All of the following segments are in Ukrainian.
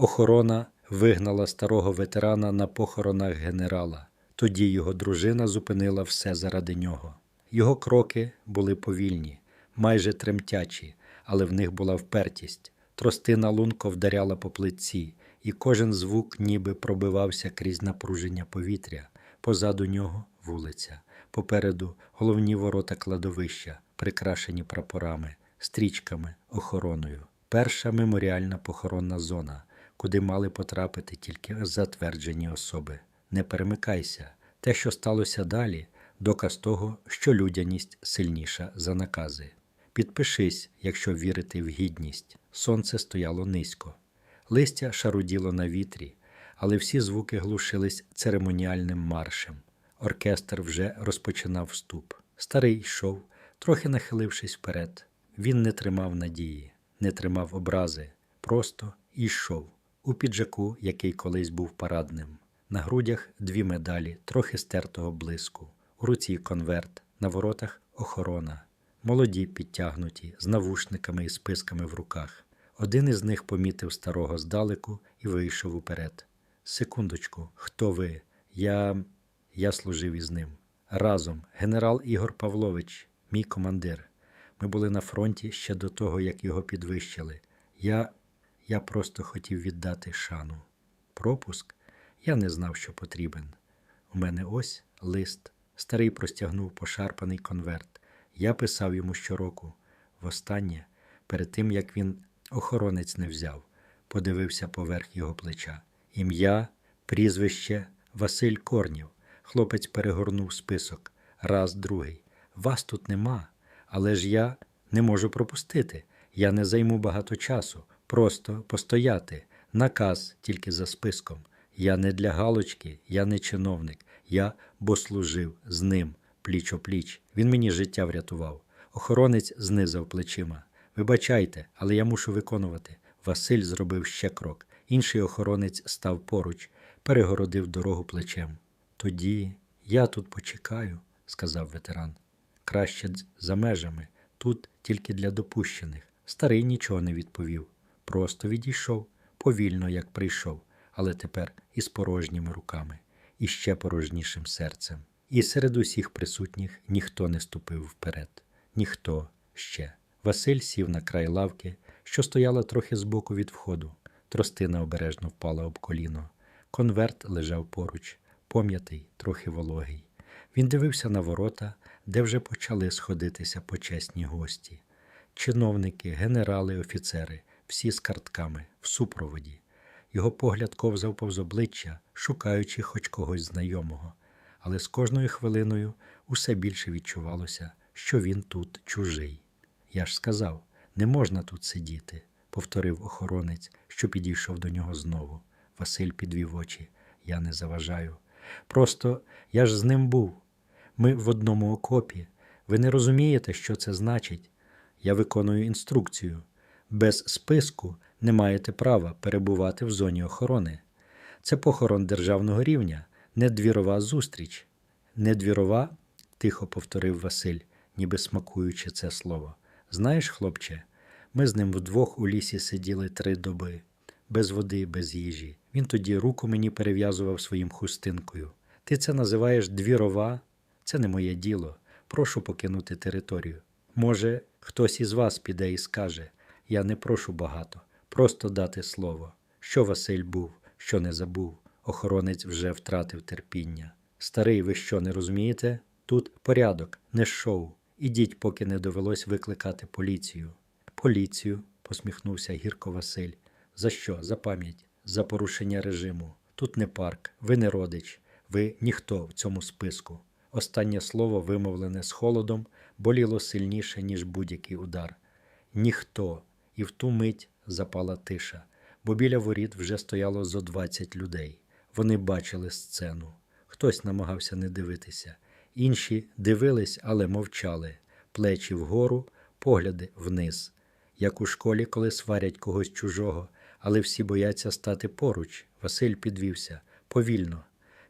Охорона вигнала старого ветерана на похоронах генерала. Тоді його дружина зупинила все заради нього. Його кроки були повільні, майже тремтячі, але в них була впертість. Тростина лунко вдаряла по плитці, і кожен звук ніби пробивався крізь напруження повітря. Позаду нього вулиця, попереду головні ворота кладовища, прикрашені прапорами, стрічками, охороною. Перша меморіальна похоронна зона, куди мали потрапити тільки затверджені особи. Не перемикайся. Те, що сталося далі, доказ того, що людяність сильніша за накази. Підпишись, якщо вірити в гідність. Сонце стояло низько. Листя шаруділо на вітрі, але всі звуки глушились церемоніальним маршем. Оркестр вже розпочинав вступ. Старий йшов, трохи нахилившись вперед. Він не тримав надії, не тримав образи, просто йшов у піджаку, який колись був парадним. На грудях дві медалі, трохи стертого блиску, у руці конверт, на воротах охорона. Молоді підтягнуті, з навушниками і списками в руках. Один із них помітив старого здалеку і вийшов уперед. Секундочку, хто ви? Я. Я служив із ним. Разом, генерал Ігор Павлович, мій командир. Ми були на фронті ще до того, як його підвищили. Я. Я просто хотів віддати шану. Пропуск? Я не знав, що потрібен. У мене ось лист. Старий простягнув пошарпаний конверт. Я писав йому щороку. Востаннє, перед тим як він охоронець не взяв, подивився поверх його плеча. Ім'я, прізвище Василь Корнів. Хлопець перегорнув список. Раз, другий. Вас тут нема, але ж я не можу пропустити. Я не займу багато часу. Просто постояти. Наказ тільки за списком. Я не для галочки, я не чиновник. Я бо служив з ним пліч опліч. Він мені життя врятував. Охоронець знизав плечима. Вибачайте, але я мушу виконувати. Василь зробив ще крок. Інший охоронець став поруч, перегородив дорогу плечем. Тоді я тут почекаю, сказав ветеран. Краще за межами, тут тільки для допущених. Старий нічого не відповів. Просто відійшов, повільно, як прийшов, але тепер із порожніми руками, і ще порожнішим серцем. І серед усіх присутніх ніхто не ступив вперед. Ніхто ще. Василь сів на край лавки, що стояла трохи збоку від входу. Тростина обережно впала об коліно. Конверт лежав поруч, пом'ятий, трохи вологий. Він дивився на ворота, де вже почали сходитися почесні гості. Чиновники, генерали, офіцери, всі з картками, в супроводі. Його погляд ковзав повз обличчя, шукаючи хоч когось знайомого. Але з кожною хвилиною усе більше відчувалося, що він тут чужий. Я ж сказав, не можна тут сидіти, повторив охоронець, що підійшов до нього знову. Василь підвів очі. Я не заважаю. Просто я ж з ним був. Ми в одному окопі. Ви не розумієте, що це значить? Я виконую інструкцію. Без списку не маєте права перебувати в зоні охорони. Це похорон державного рівня, не двірова зустріч. Не двірова, тихо повторив Василь, ніби смакуючи це слово. Знаєш, хлопче, ми з ним вдвох у лісі сиділи три доби, без води, без їжі. Він тоді руку мені перев'язував своїм хустинкою. Ти це називаєш двірова? Це не моє діло. Прошу покинути територію. Може, хтось із вас піде і скаже: я не прошу багато, просто дати слово. Що Василь був, що не забув. Охоронець вже втратив терпіння. Старий, ви що не розумієте? Тут порядок, не шоу. Ідіть, поки не довелось викликати поліцію. Поліцію, посміхнувся гірко Василь. За що? За пам'ять, за порушення режиму. Тут не парк, ви не родич, ви ніхто в цьому списку. Останнє слово, вимовлене з холодом, боліло сильніше, ніж будь-який удар. Ніхто. І в ту мить запала тиша, бо біля воріт вже стояло зо двадцять людей. Вони бачили сцену. Хтось намагався не дивитися. Інші дивились, але мовчали, плечі вгору, погляди вниз, як у школі, коли сварять когось чужого, але всі бояться стати поруч. Василь підвівся повільно,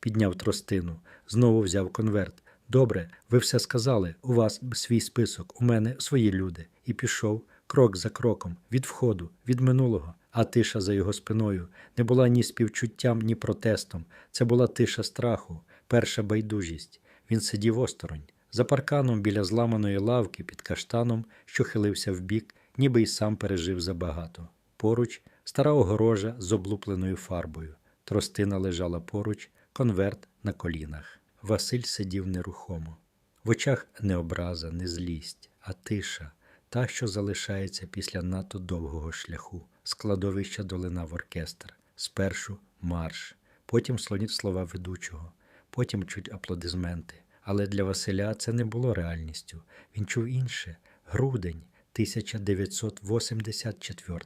підняв тростину, знову взяв конверт. Добре, ви все сказали, у вас свій список, у мене свої люди, і пішов крок за кроком, від входу, від минулого, а тиша за його спиною не була ні співчуттям, ні протестом. Це була тиша страху, перша байдужість. Він сидів осторонь, за парканом біля зламаної лавки під каштаном, що хилився вбік, ніби й сам пережив забагато. Поруч стара огорожа з облупленою фарбою. Тростина лежала поруч, конверт на колінах. Василь сидів нерухомо. В очах не образа, не злість, а тиша, та, що залишається після надто довгого шляху. Складовища долинав оркестр. Спершу марш, потім слоніть слова ведучого, потім чуть аплодисменти. Але для Василя це не було реальністю. Він чув інше грудень 1984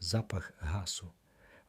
запах гасу.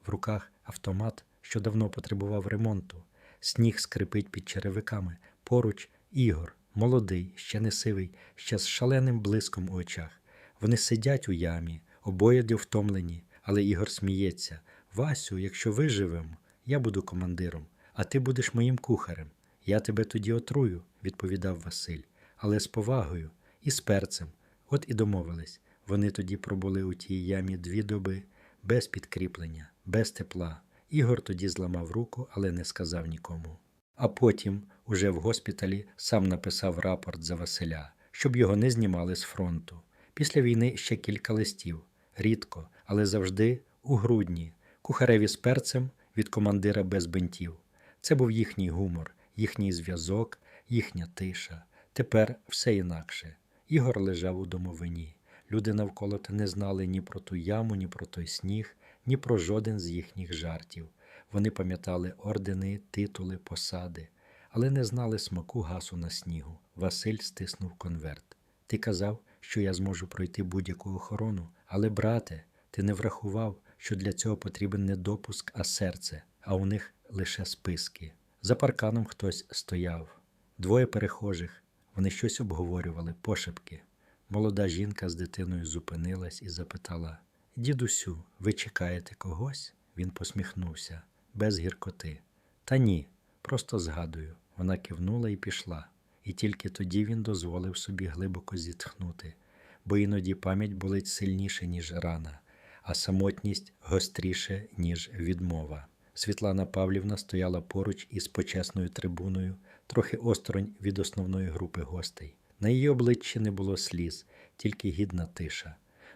В руках автомат, що давно потребував ремонту. Сніг скрипить під черевиками. Поруч Ігор, молодий, ще не сивий, ще з шаленим блиском у очах. Вони сидять у ямі, обоє втомлені, але Ігор сміється. Васю, якщо виживемо, я буду командиром, а ти будеш моїм кухарем. Я тебе тоді отрую, відповідав Василь, але з повагою і з перцем. От і домовились. Вони тоді пробули у тій ямі дві доби, без підкріплення, без тепла. Ігор тоді зламав руку, але не сказав нікому. А потім, уже в госпіталі, сам написав рапорт за Василя, щоб його не знімали з фронту. Після війни ще кілька листів, рідко, але завжди у грудні, кухареві з перцем від командира без бинтів. Це був їхній гумор, їхній зв'язок, їхня тиша. Тепер все інакше. Ігор лежав у домовині. Люди навколо не знали ні про ту яму, ні про той сніг, ні про жоден з їхніх жартів. Вони пам'ятали ордени, титули, посади, але не знали смаку гасу на снігу. Василь стиснув конверт. Ти казав, що я зможу пройти будь-яку охорону, але, брате, ти не врахував, що для цього потрібен не допуск, а серце, а у них лише списки. За парканом хтось стояв, двоє перехожих. Вони щось обговорювали, пошепки. Молода жінка з дитиною зупинилась і запитала: Дідусю, ви чекаєте когось? Він посміхнувся, без гіркоти. Та ні, просто згадую. Вона кивнула і пішла, і тільки тоді він дозволив собі глибоко зітхнути, бо іноді пам'ять болить сильніше, ніж рана, а самотність гостріше, ніж відмова. Світлана Павлівна стояла поруч із почесною трибуною, трохи осторонь від основної групи гостей. На її обличчі не було сліз, тільки гідна тиша.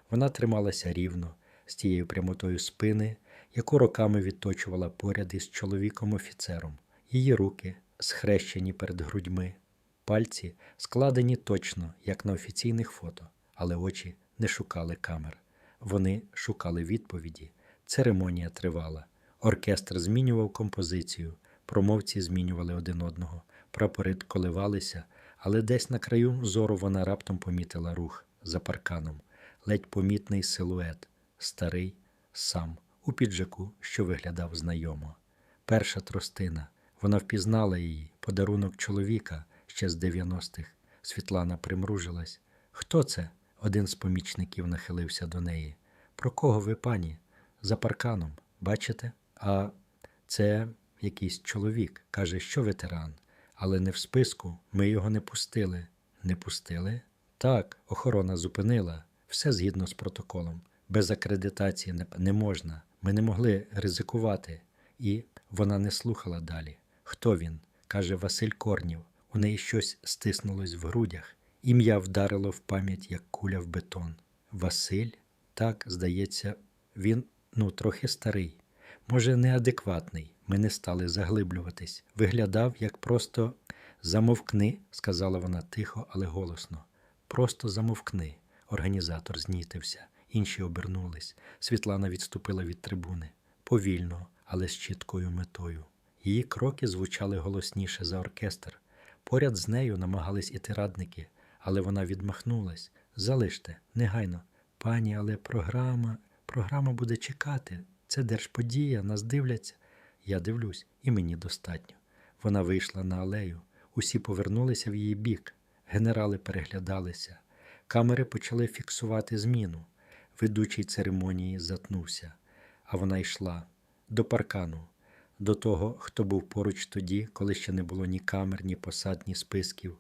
Вона трималася рівно, з тією прямотою спини, яку роками відточувала поряд із чоловіком-офіцером. Її руки схрещені перед грудьми, пальці складені точно, як на офіційних фото, але очі не шукали камер. Вони шукали відповіді. Церемонія тривала. Оркестр змінював композицію, промовці змінювали один одного, прапори коливалися, але десь на краю зору вона раптом помітила рух за парканом, ледь помітний силует, старий, сам, у піджаку, що виглядав знайомо. Перша тростина. Вона впізнала її, подарунок чоловіка ще з 90-х. Світлана примружилась. Хто це? Один з помічників нахилився до неї. Про кого ви, пані? За парканом, бачите? А це якийсь чоловік. Каже, що ветеран. Але не в списку. Ми його не пустили. Не пустили? Так, охорона зупинила. Все згідно з протоколом. Без акредитації не, можна. Ми не могли ризикувати. І вона не слухала далі. Хто він? каже Василь Корнів. У неї щось стиснулось в грудях. Ім'я вдарило в пам'ять, як куля в бетон. Василь? Так, здається, він ну, трохи старий. Може, неадекватний. Ми не стали заглиблюватись. Виглядав, як просто замовкни, сказала вона тихо, але голосно. Просто замовкни. Організатор знітився. Інші обернулись. Світлана відступила від трибуни. Повільно, але з чіткою метою. Її кроки звучали голосніше за оркестр. Поряд з нею намагались іти радники, але вона відмахнулась. Залиште, негайно. Пані, але програма, програма буде чекати. Це держподія, нас дивляться. Я дивлюсь, і мені достатньо. Вона вийшла на алею. Усі повернулися в її бік. Генерали переглядалися. Камери почали фіксувати зміну. Ведучий церемонії затнувся, а вона йшла до паркану, до того, хто був поруч тоді, коли ще не було ні камер, ні посад, ні списків,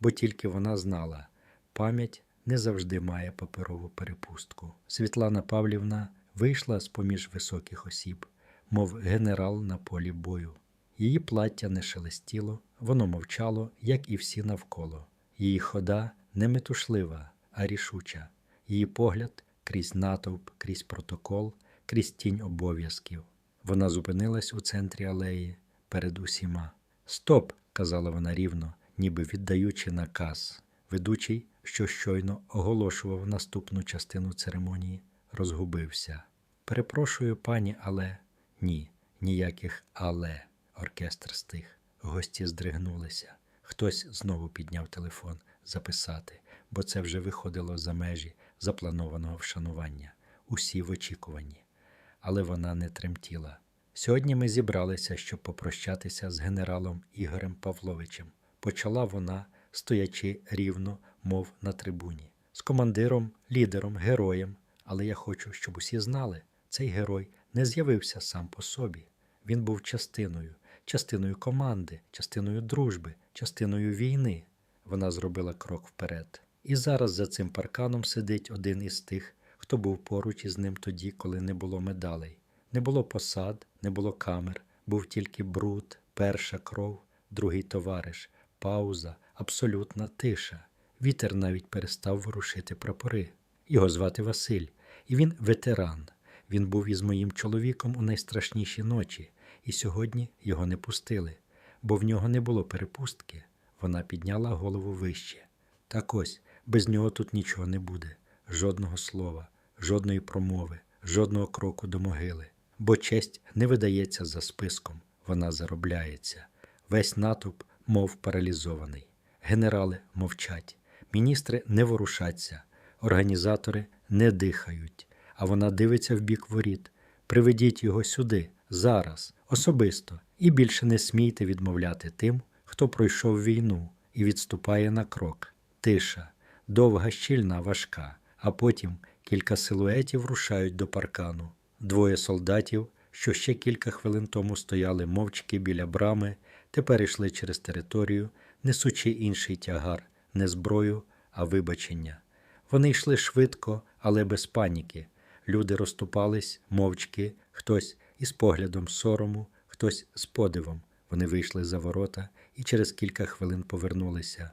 бо тільки вона знала, пам'ять не завжди має паперову перепустку. Світлана Павлівна вийшла з поміж високих осіб, мов генерал на полі бою. Її плаття не шелестіло, воно мовчало, як і всі навколо. Її хода не метушлива, а рішуча. Її погляд крізь натовп, крізь протокол, крізь тінь обов'язків. Вона зупинилась у центрі алеї перед усіма. Стоп! казала вона рівно, ніби віддаючи наказ. Ведучий, що щойно оголошував наступну частину церемонії, розгубився. Перепрошую, пані, але ні, ніяких але. Оркестр стих. Гості здригнулися. Хтось знову підняв телефон записати, бо це вже виходило за межі запланованого вшанування. Усі в очікуванні. Але вона не тремтіла. Сьогодні ми зібралися, щоб попрощатися з генералом Ігорем Павловичем. Почала вона, стоячи рівно, мов на трибуні, з командиром, лідером, героєм. Але я хочу, щоб усі знали, цей герой не з'явився сам по собі. Він був частиною, частиною команди, частиною дружби, частиною війни. Вона зробила крок вперед. І зараз за цим парканом сидить один із тих, хто був поруч із ним тоді, коли не було медалей. Не було посад, не було камер, був тільки бруд, перша кров, другий товариш, пауза, абсолютна тиша. Вітер навіть перестав ворушити прапори. Його звати Василь, і він ветеран. Він був із моїм чоловіком у найстрашніші ночі, і сьогодні його не пустили, бо в нього не було перепустки. Вона підняла голову вище. Так ось, без нього тут нічого не буде, жодного слова, жодної промови, жодного кроку до могили. Бо честь не видається за списком, вона заробляється. Весь натовп, мов паралізований. Генерали мовчать, міністри не ворушаться, організатори не дихають, а вона дивиться в бік воріт. Приведіть його сюди, зараз, особисто, і більше не смійте відмовляти тим, хто пройшов війну і відступає на крок. Тиша, довга, щільна, важка, а потім кілька силуетів рушають до паркану. Двоє солдатів, що ще кілька хвилин тому стояли мовчки біля брами, тепер йшли через територію, несучи інший тягар, не зброю, а вибачення. Вони йшли швидко, але без паніки. Люди розступались, мовчки, хтось із поглядом сорому, хтось з подивом. Вони вийшли за ворота і через кілька хвилин повернулися.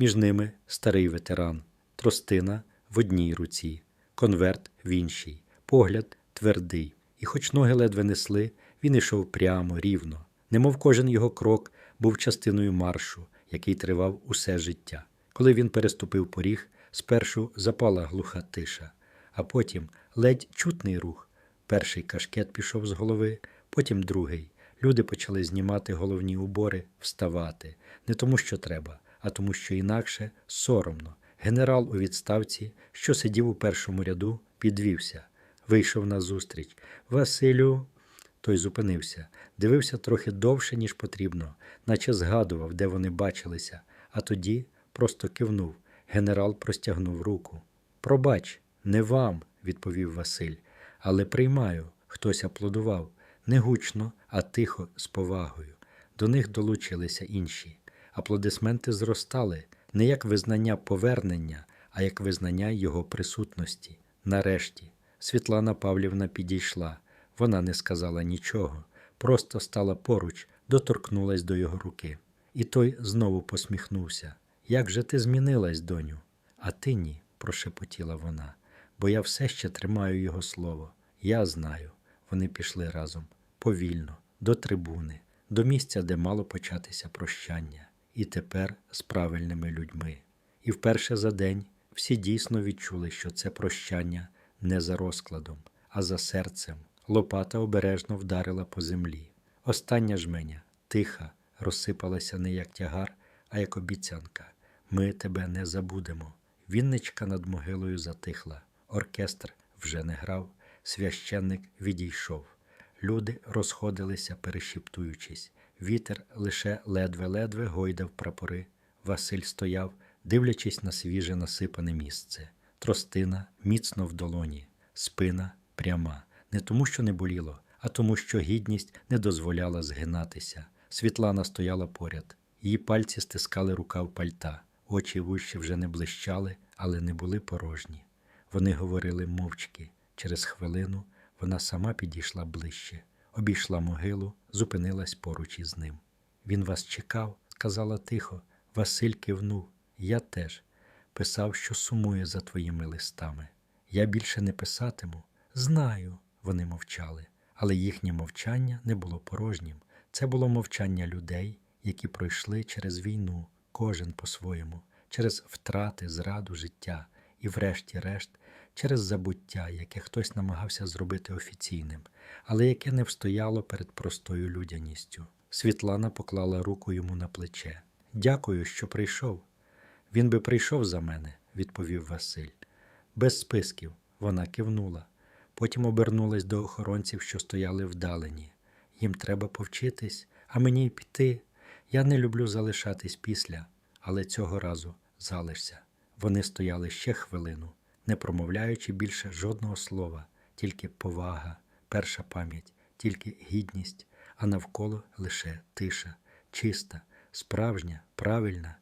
Між ними старий ветеран, тростина в одній руці, конверт в іншій, погляд твердий. І, хоч ноги ледве несли, він йшов прямо, рівно, немов кожен його крок був частиною маршу, який тривав усе життя. Коли він переступив поріг, спершу запала глуха тиша, а потім ледь чутний рух. Перший кашкет пішов з голови, потім другий. Люди почали знімати головні убори, вставати, не тому, що треба, а тому, що інакше соромно. Генерал у відставці, що сидів у першому ряду, підвівся, вийшов назустріч. Василю. Той зупинився, дивився трохи довше, ніж потрібно, наче згадував, де вони бачилися, а тоді просто кивнув. Генерал простягнув руку. Пробач, не вам, відповів Василь, але приймаю. Хтось аплодував не гучно, а тихо, з повагою. До них долучилися інші. Аплодисменти зростали не як визнання повернення, а як визнання його присутності. Нарешті Світлана Павлівна підійшла. Вона не сказала нічого, просто стала поруч, доторкнулась до його руки. І той знову посміхнувся. Як же ти змінилась, доню? А ти ні, прошепотіла вона, бо я все ще тримаю його слово. Я знаю. Вони пішли разом повільно, до трибуни, до місця, де мало початися прощання, і тепер з правильними людьми. І вперше за день всі дійсно відчули, що це прощання не за розкладом, а за серцем. Лопата обережно вдарила по землі. Остання жменя, тиха, розсипалася не як тягар, а як обіцянка. Ми тебе не забудемо. Вінничка над могилою затихла. Оркестр вже не грав, священник відійшов. Люди розходилися, перешіптуючись. Вітер лише ледве-ледве гойдав прапори. Василь стояв, дивлячись на свіже насипане місце. Тростина міцно в долоні, спина пряма, не тому, що не боліло, а тому, що гідність не дозволяла згинатися. Світлана стояла поряд. Її пальці стискали рукав пальта, очі вущі вже не блищали, але не були порожні. Вони говорили мовчки. Через хвилину Вона сама підійшла ближче, обійшла могилу, зупинилась поруч із ним. Він вас чекав, сказала тихо. Василь кивнув. Я теж писав, що сумує за твоїми листами. Я більше не писатиму. Знаю, вони мовчали, але їхнє мовчання не було порожнім. Це було мовчання людей, які пройшли через війну, кожен по-своєму, через втрати, зраду життя і, врешті-решт, через забуття, яке хтось намагався зробити офіційним, але яке не встояло перед простою людяністю. Світлана поклала руку йому на плече. Дякую, що прийшов. Він би прийшов за мене, відповів Василь. Без списків, вона кивнула. Потім обернулась до охоронців, що стояли вдалині. Їм треба повчитись, а мені й піти. Я не люблю залишатись після, але цього разу залишся. Вони стояли ще хвилину, не промовляючи більше жодного слова, тільки повага, перша пам'ять, тільки гідність, а навколо лише тиша, чиста, справжня, правильна